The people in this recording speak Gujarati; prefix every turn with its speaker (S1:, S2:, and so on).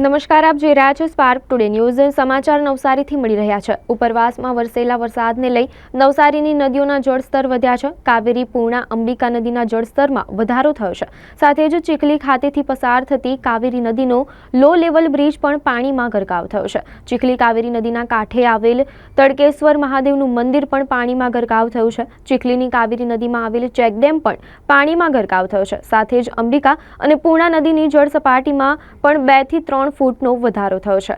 S1: નમસ્કાર, આપ જોઈ રહ્યા છો સ્પાર્ક ટુડે ન્યૂઝ સમાચાર નવસારીથી મળી રહ્યા છે. ઉપરવાસમાં વરસેલા વરસાદને લઈ નવસારીની નદીઓના જળસ્તર વધ્યા છે. કાવેરી, પૂર્ણા, અંબિકા નદીના જળસ્તરમાં વધારો થયો છે. સાથે જ ચીખલી ખાતેથી પસાર થતી કાવેરી નદીનો લો લેવલ બ્રિજ પણ પાણીમાં ગરકાવ થયો છે. ચીખલી કાવેરી નદીના કાંઠે આવેલ તડકેશ્વર મહાદેવનું મંદિર પણ પાણીમાં ગરકાવ થયું છે. ચીખલીની કાવેરી નદીમાં આવેલ ચેકડેમ પણ પાણીમાં ગરકાવ થયો છે. સાથે જ અંબિકા અને પૂર્ણા નદીની જળ સપાટીમાં પણ બેથી ત્રણ ફૂટનો વધારો થયો છે.